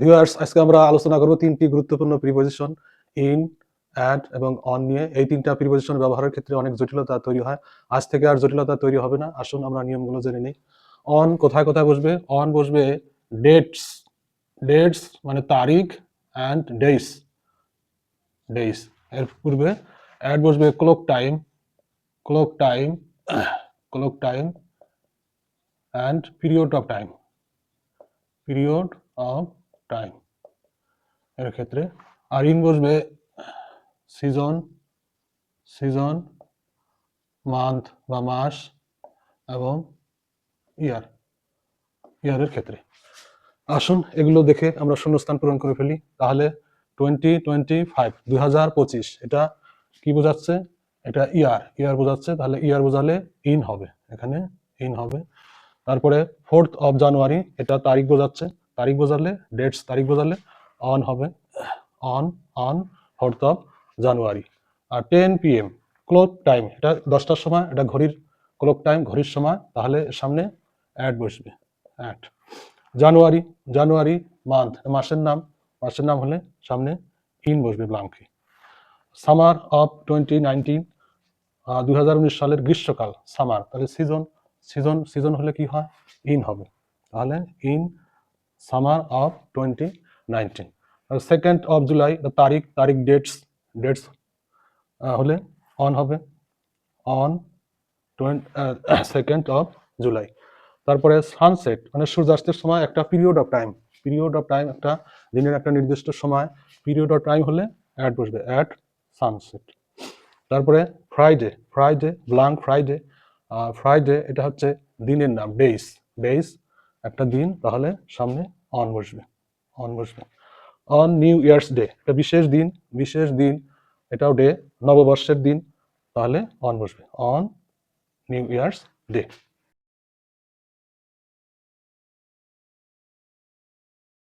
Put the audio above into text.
Viewers আজকে আমরা আলোচনা করব তিনটি গুরুত্বপূর্ণ প্রিপজিশন ইন অ্যাড এবং অন নিয়ে। এই তিনটা প্রিপজিশন ব্যবহারের ক্ষেত্রে অনেক জটিলতা তৈরি হয়। আজ থেকে আর জটিলতা তৈরি হবে না। আসুন আমরা নিয়মগুলো জেনে নিই। অন কোথায় কোথায় বসবে? অন বসবে ডেটস ডেটস মানে তারিখ অ্যান্ড ডেইস ডেইস এর পূর্বে অ্যাড বসবে clock time clock time clock time and period of time period of time. এর ক্ষেত্রে আর ইন বসবে সিজন সিজন, মান্থ বা মাস এবং ইয়ার, ইয়ারের ক্ষেত্রে। আসুন এগুলো দেখে আমরা শূন্যস্থান পূরণ করে ফেলি। তাহলে টোয়েন্টি টোয়েন্টি ফাইভ দুই হাজার পঁচিশ, এটা কি বোঝাচ্ছে? এটা ইয়ার ইয়ার বোঝাচ্ছে, তাহলে ইয়ার বোঝালে ইন হবে, এখানে ইন হবে। তারপরে ফোর্থ অফ জানুয়ারি এটা তারিখ বোঝাচ্ছে। তারিখ বোঝালে ডেটস তারিখ বোঝালে অন হবে on on fourth of January R ten PM clock time এটা দশটার সময়, এটা ঘড়ির ক্লোক টাইম ঘড়ির সময়, তাহলে সামনে অ্যাড বসবে অ্যাড জানুয়ারি জানুয়ারি মান্থ মাসের নাম মাসের নাম হলে সামনে ইন বসবে ব্লাঙ্কে সামার অফ টোয়েন্টি নাইনটিন দুই সালের গ্রীষ্মকাল সামার তাহলে সিজন সিজন সিজন হলে কি হয়? ইন হবে। তাহলে in summer of twenty nineteen second of July তারিখ তারিখ ডেটস ডেটস হলে অন হবে। অন সেকেন্ড অফ জুলাই তারপরে সানসেট মানে সূর্যাস্তের সময় একটা period of time period of time একটা দিনের একটা নির্দিষ্ট সময়। পিরিয়ড অফ টাইম হলে অ্যাড বসবে অ্যাট সানসেট তারপরে Friday Friday blank Friday Friday এটা হচ্ছে দিনের নাম ডেইস ডেইস একটা দিন, তাহলে সামনে অন বসবে অন বসবে। অন নিউ ইয়ার্স ডে একটা বিশেষ দিন বিশেষ দিন, এটাও ডে নববর্ষের দিন, তাহলে অন বসবে। On new years day